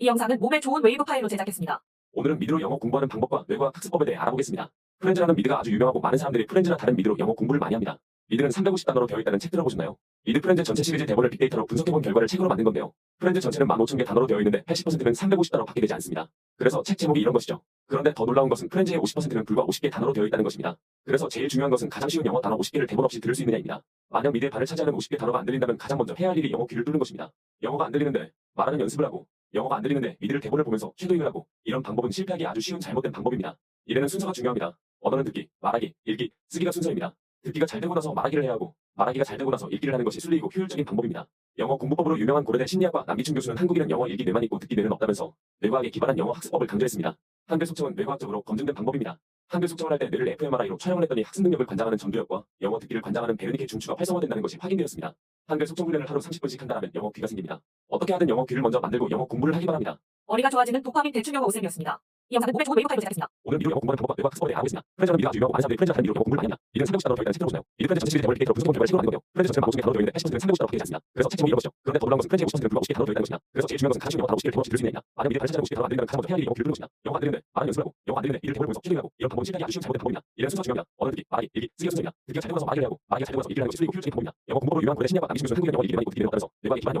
이 영상은 몸에 좋은 웨이브 파일로 제작했습니다. 오늘은 미드로 영어 공부하는 방법과 뇌과 학습법에 대해 알아보겠습니다. 프렌즈라는 미드가 아주 유명하고 많은 사람들이 프렌즈나 다른 미드로 영어 공부를 많이 합니다. 미드는 350단어로 되어 있다는 책 들어보셨나요? 미드 프렌즈 전체 시리즈 대본을 빅데이터로 분석해본 결과를 책으로 만든 건데요. 프렌즈 전체는 15,000개 단어로 되어 있는데 80%는 350단어밖에 되지 않습니다. 그래서 책 제목이 이런 것이죠. 그런데 더 놀라운 것은 프렌즈의 50%는 불과 50개 단어로 되어 있다는 것입니다. 그래서 제일 중요한 것은 가장 쉬운 영어 단어 50개를 대본 없이 들을 수 있느냐입니다. 만약 미드의 반을 차지하는 50개 단어가 안 들린다면 가장 먼저 해야 할 일이 영어 귀를 뚫는 것입니다. 영어가 안 들리는데 말하는 연습을 하고 영어가 안 들리는데 미디를 대본을 보면서 쉐도잉을 하고 이런 방법은 실패하기 아주 쉬운 잘못된 방법입니다. 이래는 순서가 중요합니다. 언어는 듣기, 말하기, 읽기, 쓰기가 순서입니다. 듣기가 잘 되고 나서 말하기를 해야 하고 말하기가 잘 되고 나서 읽기를 하는 것이 순리이고 효율적인 방법입니다. 영어 공부법으로 유명한 고려대 심리학과 남기춘 교수는 한국이란 영어 읽기 뇌만 있고 듣기 뇌는 없다면서 뇌과학에 기반한 영어 학습법을 강조했습니다. 한글 속청은 뇌과학적으로 검증된 방법입니다. 한글 속청을 할 때 뇌를 fMRI로 촬영을 했더니 학습 능력을 관장하는 전두엽과 영어 듣기를 관장하는 베르니케 중추가 활성화된다는 것이 확인되었습니다. 한글 속초 훈련을 하루 30분씩 한다면 영어 귀가 생깁니다. 어떻게 하든 영어 귀를 먼저 만들고 영어 공부를 하기 바랍니다. 머리가 좋아지는 독학인 대충영어 오쌤이었습니다. 이 영상은 모바일 좋은 웨이브 파일로 제작했습니다. 오늘 미로 영어 공부하는 방법과 외과 특성에 대해 알아보겠습니다. 프랜차는 미로가 유명하고 많은 사람들이 프랜차 다른 미로 영어 공부를 많이 합니다. 이는 상대국 단어로 결과된 책들로 보나요? 이는 프랜차 전체 시리즈 대본 리케이터로 분석본 결과를 실현하는 건데요. 프랜차 전체 방송의 단어로 되어 있는데 80%는 상대국시 단어로 바뀌지 않습니다. 그래서 책 제목이 이런 것이죠. 그런데 더 놀라운 것은 프랜차의 50%는 불과 50개 단어로 되어 있다는 것이다. 그래서 제일 중요한 것은 가장 중요한 단어 50개를 두 번씩 들을 수 있는 애이다. 만약 미리 발차는 50개 단어 안 된다면 가장 먼저 해야 할 일이 영어 교육을 것이다. 영어 안 되는데 많은 연습을 하고 영어 안 되는데 이를 대본을 보면서 실행하고 이런 방법은 실행이 아주 쉬운 잘못된 방법입니다. 이런 순서 중요합니다. 언어 듣기, 말하기, 얘기, 쓰기 순서입니다. 듣기가 잘 되면서 말을 하고 말하기가 잘 되면서 얘기를 하는 것이 쓰이고 효율적인 방법입니다. 영어 공부로 유한 고대 신약과 당기 수준 상승되는 따라서 내가 기반 영어 뒤에 내려가면서 내가 내가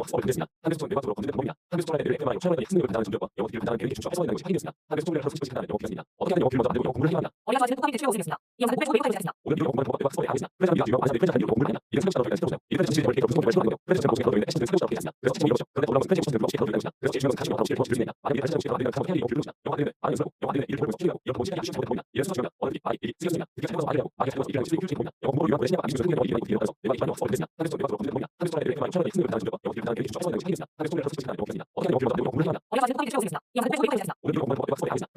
학습을 영어 학습을 오늘 하루 소식 영어 필요합니다. 어떻게 하면 영어 필 먼저 만들고 영어 공부를 해야 합니다. 어려서 폭감이 대출을 오시겠습니다. 이 영상 995회 보내주겠습니다. 오늘 비디오 공부하는 방법과 수업에 하고 있습니다. 회사 비디오 유명 아시아 프렌즈 한 비디오 공부를 합니다. 이런 생각처럼 저희가 시켜보세요. 이런 정신을 버리게 무슨 공부를 하는 거예요. 프렌즈 전공 시켜도 되는데 시스템 생각처럼 되겠습니다. 그래서 지금 이러죠. 그런데 돌아오면서 프렌즈 시스템 없이 해도 되는 것이다. 그래서 지금 다시 영어 시켜도 되는 것이다. 만약에 다시 시켜도 되는 것이다. 영어 필요합니다. 영어 되는데 아니 쓰고 영어 되는데 일을 보면서 필요하고 영어 보시기 하시면 됩니다. 이런 수업 중요합니다. 어디 아이 일이 쓰겠습니다. 그게 잘못 알려고 아이 잘못 이런 수익 필요합니다. 영어 공부를 위한 시스템 아니 무슨 공부를 이용해 필요해서 내가 이만 없어 되겠습니다. 한국 정부가 그런 겁니다. 한국 정부의 대만 천원의 승률을 가지고 영어 필요한 게 추천하는 것이 있습니다. 한국 정부에서 시키는 영어 필요합니다. 어떻게 영어 필요하다 영어 공부를 합니다. 어려서 지는 폭감이 대출을 오시겠습니다. 이 영상 995회 보내주겠습니다. 오늘 비디오 공부하는 방법과 수업에 하고 있습니다.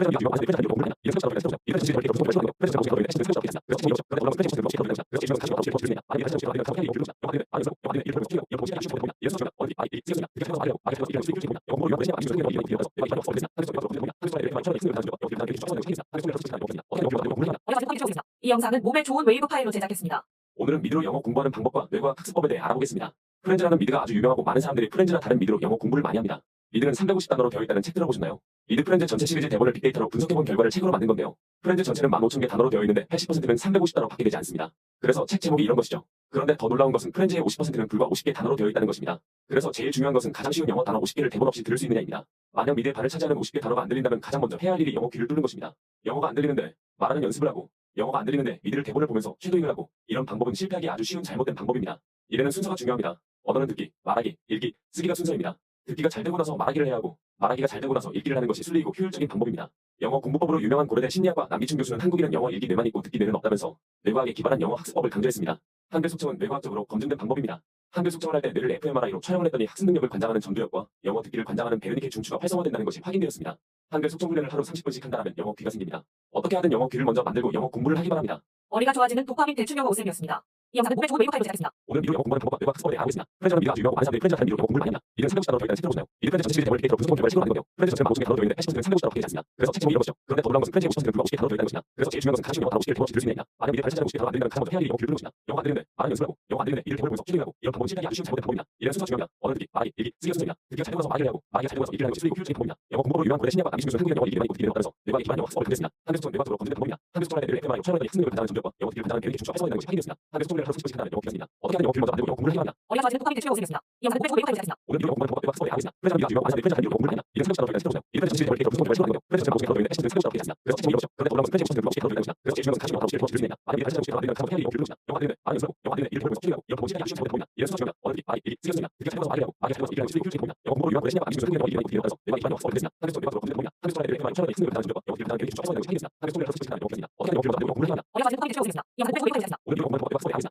이 영상은 몸에 좋은 웨이브 파일로 제작했습니다. 오늘은 미드로 영어 공부하는 방법과 뇌과 학습법에 대해 알아보겠습니다. 프렌즈라는 미드가 아주 유명하고 많은 사람들이 프렌즈나 다른 미드로 영어 공부를 많이 합니다. 미드는 350단어로 되어 있다는 책 들어보셨나요? 미드 프렌즈 전체 시리즈 대본을 빅데이터로 분석해본 결과를 책으로 만든 건데요. 프렌즈 전체는 15,000개 단어로 되어 있는데 80%는 350단어 밖에 되지 않습니다. 그래서 책 제목이 이런 것이죠. 그런데 더 놀라운 것은 프렌즈의 50%는 불과 50개 단어로 되어 있다는 것입니다. 그래서 제일 중요한 것은 가장 쉬운 영어 단어 50개를 대본 없이 들을 수 있느냐입니다. 만약 미드의 발을 차지하는 50개 단어가 안 들린다면 가장 먼저 해야 할 일이 영어 귀를 뚫는 것입니다. 영어가 안 들리는데 말하는 연습을 하고 영어가 안 들리는데 미드를 대본을 보면서 쉐도잉을 하고 이런 방법은 실패하기 아주 쉬운 잘못된 방법입니다. 이래는 순서가 중요합니다. 언어는 듣기, 말하기, 읽기, 쓰기가 순서입니다. 듣기가 잘 되고 나서 말하기를 해야 하고 말하기가 잘 되고 나서 읽기를 하는 것이 순리이고 효율적인 방법입니다. 영어 공부법으로 유명한 고려대 심리학과 남기춘 교수는 한국인은 영어 읽기 뇌만 있고 듣기 뇌는 없다면서 뇌과학에 기반한 영어 학습법을 강조했습니다. 한글 속성은 뇌과학적으로 검증된 방법입니다. 한글 속성을 할 때 뇌를 fMRI로 촬영을 했더니 학습 능력을 관장하는 전두엽과 영어 듣기를 관장하는 베르니케 중추가 활성화된다는 것이 확인되었습니다. 한글 속성 훈련을 하루 30분씩 한다면 영어 귀가 생깁니다. 어떻게 하든 영어 귀를 먼저 만들고 영어 공부를 하기 바랍니다. 머리가 좋아지는 도파민 대충 영어 오쌤이었습니다. 이 영상은 몸에 좋은 웨이브 파일로 제작했습니다. 오늘 미디어 영어 공부하는 방법과 뇌과학 학습법에 대해 알아보겠습니다. 프렌즈라는 미디가 아주 유명하고 많은 사람들이 프렌즈 다른 미디어 영어 공부를 많이 합니다. 이는 350단어로 되어 있다는 책 들어보시나요? 미드 프렌즈 전체 시리즈 대본을 빅데이터로 분석해본 결과를 만든 건데요. 프렌즈 전체는 15,000개 단어로 되어 있는데 80%는 350단어 밖에 되지 않습니다. 그래서 책 제목이 이런 것이죠. 그런데 더 놀라운 것은 프렌즈의 50%는 불과 50개 단어로 되어 있다는 것입니다. 그래서 제일 중요한 것은 가장 영어 단어 50개를 대본 없이 들을 수 있느냐입니다. 만약 미디어 발차지하는 50개 단어가 안 들린다면 가장 먼저 해야 할 일이 영어 뚫는 것입니다. 영어 안 들리는데 말하는 연습을 하고 영어 안 들리는데 이를 대본을 보면서 쉐도잉하고 이런 방법은 실패하기 아주 쉬운 잘못된 방법입니다. 이런 순서 중요합니다. 언어 듣기, 말하기, 읽기, 쓰기가 순서입니다. 듣기가 잘 되고 나서 말을 하고 말하기가 잘 되고 나서 읽기를 하는 것이 순리고 효율적인 방법입니다. 영어 공부로 유명한 고대 심리학과 남기준 교수는 한국인 영어 뇌만 있고 듣기 뇌는 없다면서 뇌과학에 기반한 영어 학습법을 강조했습니다. 한글 속성 뇌과학적으로 검증된 방법입니다. 한글 속성을 할때 뇌를 fMRI로 촬영했더니 학습 능력을 관장하는 전두엽과 영어 듣기를 관장하는 베르니케 중추가 활성화된다는 것이 확인되었습니다. 한글 속성 훈련을 하루 30분씩 한다면 영어 귀가 생깁니다. 어떻게 하든 영어 귀를 먼저 만들고 영어 공부를 바랍니다. 머리가 좋아지는 도파민 대충 영어 오쌤이었습니다. 이 영상은 웨이브 파일로 제작했습니다. 오늘 미디어 공부하는 방법과 뇌과학 학습법에 알아보겠습니다. 유명한 많은 사람들이 프렌즈 미디어 공부를 합니다. 이는 350단어로 되어 있다는 책 들어보세요. 이는 프렌즈 전체 시리즈 대본을 빅데이터로 분석해본 결과를 프렌즈 전체 50개 단어로 되어 있는데 80%는 350단어 밖에 되지 않습니다. 그래서 이런 것이죠. 그런데 것은 프렌즈 50%는 불과 50개 단어로 되어 있다는 것입니다. 그래서 가장 쉬운 영어 단어 50개를 대본 없이 들을 수 있느냐. 만약 미디어 발차지하는 50개 단어가 안 들리면 가장 해야 할 일이 영어 귀를 뚫는 것입니다. 영어 영어 이를 대본을 보면서 이런 실패하기 아주 쉬운 잘못된 방법입니다. 이런 잘 되고 나서 말을 하고 말하기가 잘 되고 나서 읽기를 하는 것이 효율적인 방법입니다. 영어 영어 읽기 뇌만 있고 듣기 뇌는 없다면서 뇌과학에 기반한 영어 학습법을 강조했습니다. 한글 속성을 할때 뇌를 fMRI로 촬영했더니 학습 능력을 관장하는 전두엽과 영어 중추가 활성화된다는 것이 확인되었습니다. 한글 속성을 하루 30분씩 한다면 영어 귀가 생깁니다. 어떻게 영어 영어 공부를. 머리가 좋아지는 도파민 대충 영어 오쌤이었습니다. 이 영상은 웨이브 파일로 제작했습니다. 오늘 미디어 공부하는 방법과 학습법에 알아보겠습니다. 프렌즈 미디가 유명한 많은 사람들이 프렌즈 다른 미디어 공부를 합니다. 이는 350단어로 되어 있다는 책 들어보세요. 이는 프렌즈 시리즈 대본을 빅데이터로 분석해본 결과를 프렌즈 전체 50개 단어로 되어 있는데 80%는 350단어 밖에 되지 않습니다. 그래서 제일 중요한 것은 가장 쉬운 영어 단어 50개를 대본 없이 들을 수 있느냐. 만약 미디어 발차지하는 50개 단어가 안 들리면 가장 먼저 해야 할 일이 영어 귀를 뚫는 것입니다. 영어 안 들리는데 이를 대본을 보면서 쉐도잉하고 이런 방법은 실패하기 아주 쉬운 잘못된 방법입니다. 이런 순서 중요합니다. 언어 듣기, 말하기, 읽기, 쓰기가 순서입니다. 듣기가 잘 되고 나서 말을 하고 말하기가 잘 되고 나서 읽기를 하는 것이 효율적인 방법입니다. 영어 공부로 유명한 고대 심리학과 남기준 교수는 한국인 영어 읽기 뇌만 있고 듣기 뇌는 없다면서 뇌과학에 기반한 영어 학습법을 강조했습니다. 한글 속성을 할때 뇌를 fMRI로 촬영했더니 학습 능력을 관장하는 전두엽과 영어 듣기를 관장하는 베르니케 중추가 활성화된다는 것이 확인되었습니다. 한글 속성을 하루 30분씩 한다면 영어 귀가 생깁니다. 어떻게 하든 영어 귀를 먼저 만들고 영어 공부를 하기 바랍니다. 오늘 미디어 공부하는 방법과 학습법에 알아보겠습니다.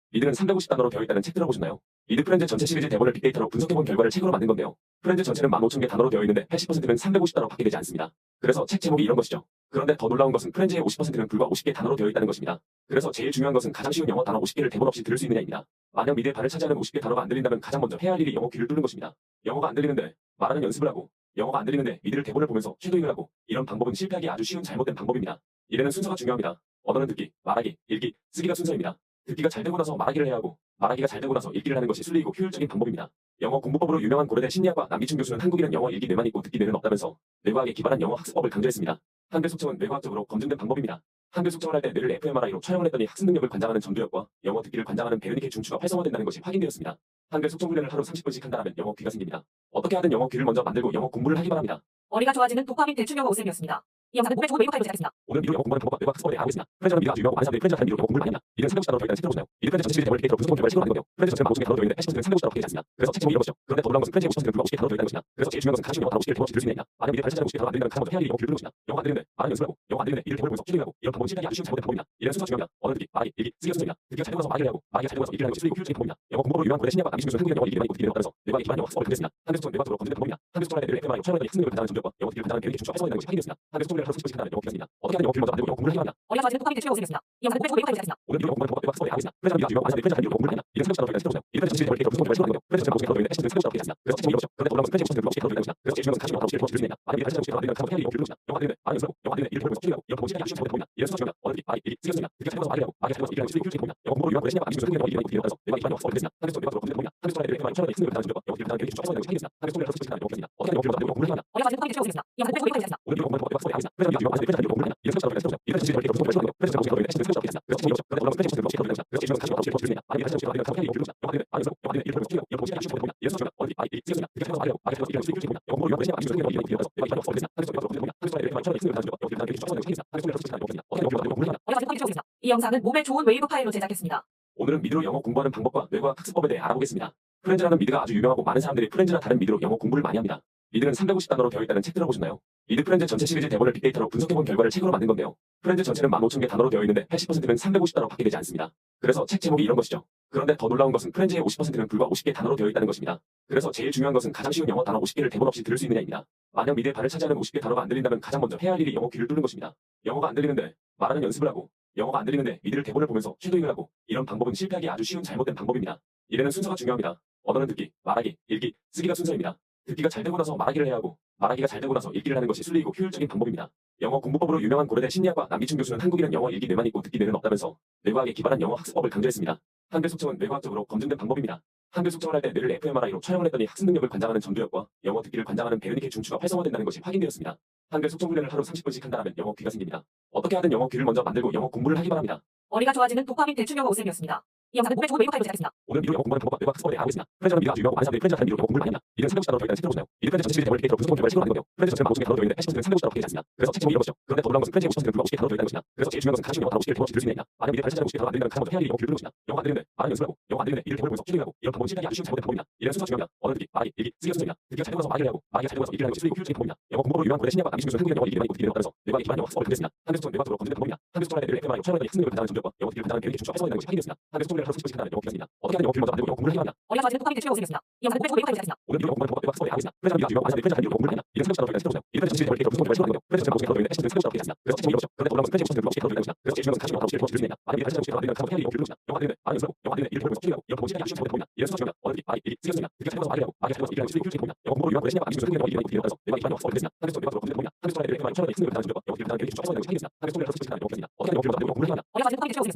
이들은 350단어로 되어 있다는 책 들어보셨나요? 이드 프렌즈 전체 시리즈 대본을 빅데이터로 분석해본 결과를 책으로 만든 건데요. 프렌즈 전체는 15,000개 단어로 되어 있는데 80%는 350단어로 밖에 되지 않습니다. 그래서 책 제목이 이런 것이죠. 그런데 더 놀라운 것은 프렌즈의 50%는 불과 50개 단어로 되어 있다는 것입니다. 그래서 제일 중요한 것은 가장 쉬운 영어 단어 50개를 대본 없이 들을 수 있느냐입니다. 만약 미들 발을 차지하는 50개 단어가 안 들린다면 가장 먼저 해야 할 일이 영어 귀를 뚫는 것입니다. 영어가 안 들리는데 말하는 연습을 하고 영어가 안 들리는데 미드를 대본을 보면서 쉐도잉을 하고 이런 방법은 실패하기 아주 쉬운 잘못된 방법입니다. 이래는 순서가 중요합니다. 언어는 듣기, 말하기, 읽기, 쓰기가 순서입니다. 듣기가 잘 되고 나서 말하기를 해야 하고 말하기가 잘 되고 나서 읽기를 하는 것이 순리이고 효율적인 방법입니다. 영어 공부법으로 유명한 고려대 심리학과 남기춘 교수는 한국인은 영어 읽기뇌만 있고 듣기뇌는 없다면서 뇌과학에 기반한 영어 학습법을 강조했습니다. 한글 속청은 뇌과학적으로 검증된 방법입니다. 한글 속청을 할 때 뇌를 fMRI로 촬영을 했더니 학습 능력을 관장하는 전두엽과 영어 듣기를 관장하는 베르니케 중추가 활성화된다는 것이 확인되었습니다. 한글 속청 훈련을 하루 30분씩 한다면 영어 귀가 생깁니다. 어떻게 하든 영어 귀를 먼저 만들고 영어 공부를 하기 바랍니다. 머리가 좋아지는 도파민 대충 영어 오쌤이었습니다. 이 영상은 모바일 좋은 웨이브 파일로 제작했습니다. 오늘은 미로 영어 공부하는 방법과 외과 특성에 대해 알아보겠습니다. 프랜차이즈는 미로가 유명하고 많은 사람들이 프랜차이즈 다른 미로 영어 공부를 많이 합니다. 이들은 상대국자로 되어 있는 책으로 써요. 건데요. 프렌즈 전체는 50개 단어로 되어 있는데 80%는 350단어로 그래서 책 제목이 이런 것이죠. 그런데 더 놀라운 것은 프랜차이즈 50%는 불과 50개 단어 되어 있는 것이다. 그래서 제일 중요한 것은 가장 중요한 단어 50개를 두 번씩 들을 수 있느냐. 만약 미래 발차는 50개 단어 안 된다면 가장 먼저 해야 할 일이 영어 교육을 것이다. 영어 안 되는데 많은 연습을 하고 영어 안 되는데 이를 대물 분석 실행하고 이런 방법은 실행이 아주 쉬운 잘못된 방법입니다. 이런 순서 중요합니다. 말하려고 말하기를 하고 말하기가 잘 하는 것이 쓰이고 겁니다. 영어 공부로 유한 고대 신약과 남기 중에서 내과 쪽으로 건드는 것이 이들이 영어 고대 되는 것 영어를 하루 수십 시간 하는 영어 비교습니다 어떻게 하면 영어 비교를 먼저 만들고 영어 공부를 해야 하냐? 어려운 사진은 독학이 대출해 오겠습니다. 이 영상은 꼭꼭 매입하고 있습니다. 오늘 비교 공부하는 방법과 수업에 하고 있습니다. 회사 비교 비교 아시아 프렌즈 한 비교 공부를 하냐? 이런 생각 전화를 해보세요. 이런 정신을 버리게 무슨 공부를 하는 거예요? 프렌즈 전화 공부를 하는 거예요. 생각 전화를 하겠습니다. 그래서 책임이 없죠. 그런데 돌아오면서 프렌즈 공부를 없이 가도 되는 것이다. 그래서 중요한 사실은 바로 지금 지금 있냐? 아니면 다시 정신을 안되는 상황이 없는 것이다. 영화 되는데 아니 쓰고 영화 되는데 일을 보면서 치료하고 이런 공식이 아시아 보인다. 이런 수업 중요한 어디 아이 일이 쓰겠습니다. 그게 잘못 말이라고 아니 잘못 이런 식으로 보인다. 영어 공부를 위한 것이냐? 아니 무슨 공부를 위한 것이냐? 내가 이만 없어 버리겠냐? 하는 소리가 들어오면 뭐냐? 하는 소리가 내가 말처럼 있는 거 다른 거 영어 비교를 하는 게 좋아서 내가 책임이다. 하는 소리를 하면서 지금 하는 거 없습니다. 어떻게 영어 비교를 하는 거 공부를 하냐? 어려운 사진은 독학이 대출해 오겠습니다. 이 영상은 꼭꼭 매입하고 있습니다. 이 영상은 몸에 좋은 웨이브 파일로 제작했습니다. 오늘은 미드로 영어 공부하는 방법과 뇌과 학습법에 대해 알아보겠습니다. 프렌즈라는 미드가 아주 유명하고 많은 사람들이 프렌즈나 다른 미드로 영어 공부를 많이 합니다. 미드는 350단어로 되어 있다는 책 들어보셨나요? 미드 프렌즈 전체 시리즈 대본을 빅데이터로 분석해본 결과를 책으로 만든 건데요. 프렌즈 전체는 15,000개 단어로 되어 있는데 80%는 350단어밖에 되지 않습니다. 그래서 책 제목이 이런 것이죠. 그런데 더 놀라운 것은 프렌즈의 50%는 불과 50개 단어로 되어 있다는 것입니다. 그래서 제일 중요한 것은 가장 쉬운 영어 단어 50개를 대본 없이 들을 수 있느냐입니다. 만약 미드의 발을 차지하는 50개 단어가 안 들린다면 가장 먼저 해야 할 일이 영어 귀를 뚫는 것입니다. 영어가 안 들리는데 말하는 연습을 하고 영어가 안 들리는데 미드를 대본을 보면서 쉐도잉을 하고 이런 방법은 실패하기 아주 쉬운 잘못된 방법입니다. 이래는 순서가 중요합니다. 언어는 듣기, 말하기, 읽기, 쓰기가 순서입니다. 듣기가 잘 되고 나서 말하기를 해야 하고 말하기가 잘 되고 나서 읽기를 하는 것이 순리이고 효율적인 방법입니다. 영어 공부법으로 유명한 고려대 심리학과 남기춘 교수는 한국인은 영어 읽기 뇌만 있고 듣기 뇌는 없다면서 뇌과학에 기반한 영어 학습법을 강조했습니다. 한글 속성은 뇌과학적으로 검증된 방법입니다. 한글 속성을 할 때 뇌를 fMRI로 촬영을 했더니 학습 능력을 관장하는 전두엽과 영어 듣기를 관장하는 베르니케 중추가 활성화된다는 것이 확인되었습니다. 한글 속성 훈련을 하루 30분씩 한다면 영어 귀가 생깁니다. 어떻게 하든 영어 귀를 먼저 만들고 영어 공부를 하기 바랍니다. 머리가 좋아지는 도파민 대충 영어 오쌤이었습니다. 이 영상은 몸에 좋은 웨이브 파일로 제작했습니다. 오늘 미디어 영어 공부하는 방법과 뇌과학 학습법에 대해 알아보겠습니다. 프렌즈라는 미디가 아주 유명하고 많은 사람들이 프렌즈 다른 미디어 영어 공부를 많이 합니다. 이는 350단어로 되어 있다는 책 들어보셨나요? 미드 프렌즈 전체 시리즈 대본을 빅데이터로 분석해본 결과를 책으로 만든 건데요. 프렌즈 전체는 15,000개 단어로 되어 있는데 80%는 350단어밖에 되지 않습니다. 그래서 책 제목이 이런 것이죠. 그런데 더 놀라운 것은 프렌즈의 50%는 불과 50개 단어로 되어 있다는 것입니다. 그래서 제일 중요한 것은 가장 쉬운 영어 단어 50개를 대본 없이 들을 수 있느냐입니다. 만약 미디의 발을 차지하는 50개 단어가 안 들린다면 가장 먼저 해야 할 일이 영어 귀를 뚫는 것입니다. 영어가 안 들리는데 말하는 연습을 하고 영어가 안 들리는데 이를 대본을 보면서 쉐도잉하고 이런 방법은 실패하기 아주 쉬운 잘못된 방법입니다. 이런 순서가 중요합니다. 언어 듣기, 말하기, 읽기, 쓰기가 순서입니다. 듣기가 잘 되고 나서 말하기를 하고 말하기가 잘 되고 나서 읽기를 하는 것이 순리이고 효율적인 방법입니다. 영어 공부로 유명한 고대 심리학과 남기준 교수는 한국인 영어 읽기만 있고 듣기는 없다면서 뇌과학에 기반한 영어 학습법을 강조했습니다. 한글 속성은 뇌과학적으로 검증된 방법입니다. 한글 속성을 할때 뇌를 fMRI로 촬영했더니 학습 능력을 관장하는 전두엽과 영어 듣기를 관장하는 베르니케 중추가 활성화된다는 것이 확인되었습니다. 한글 속성 훈련을 하루 30분씩 한다면 영어 귀가 생깁니다. 어떻게 하든 영어 귀를 먼저 만들고 영어 공부를 하기 바랍니다. 머리가 좋아지는 도파민 대충 영어 오쌤이었습니다. 이 영상은 웨이브 파일로 제작했습니다. 오늘 영어 공부하는 방법과 학습법에 알아보겠습니다. 프렌즈 미디가 유명한 많은 사람들이 프렌즈 미디어 공부를 합니다. 이는 350단어로 되어 있다는 책 들어보셨나요? 이는 프렌즈 전체 시리즈 대본을 빅데이터로 분석해본 결과를 프렌즈 전체 50개 단어로 되어 있는데 80%는 350단어밖에 되지 않습니다. 그래서 책 제목이 이런 것이죠. 그런데 것은 프렌즈 50%는 불과 50개 단어로 되어 있다는 것입니다. 그래서 중요한 것은 가장 쉬운 영어 단어 50개를 대본 없이 들을 수 있느냐입니다. 만약 미디가 발을 차지하는 50개 단어가 안 가장 먼저 해야 할 일이 영어 귀를 뚫는 것입니다. 영어가 안 들리는데 말하는 연습을 하고 영어가 안 이를 대본을 보면서 쉐도잉하고 이런 실패하기 아주 쉬운 잘못된 방법입니다. 이런 순서가 중요합니다. 언어 듣기, 말하기, 읽기, 쓰기가 순서입니다. 듣기가 잘 되고 나서 말하기를 하고 말하기가 잘 되고 나서 읽기를 하는 것이 순리이고 효율적인 방법입니다. 영어 교수는 한국인 영어 읽기 많이 있고 듣기는 없다면서 뇌과학에 기반한 영어 학습법을 강조했습니다. 한글 속성을 할때 뇌를 fMRI로 촬영했더니 학습 능력을 관장하는 전두엽과 영어 확인되었습니다. 한글 속성을 하루 30분씩 한다면 영어 귀가 생깁니다. 어떻게 영어 영어 공부를 하기 これは的に強、は、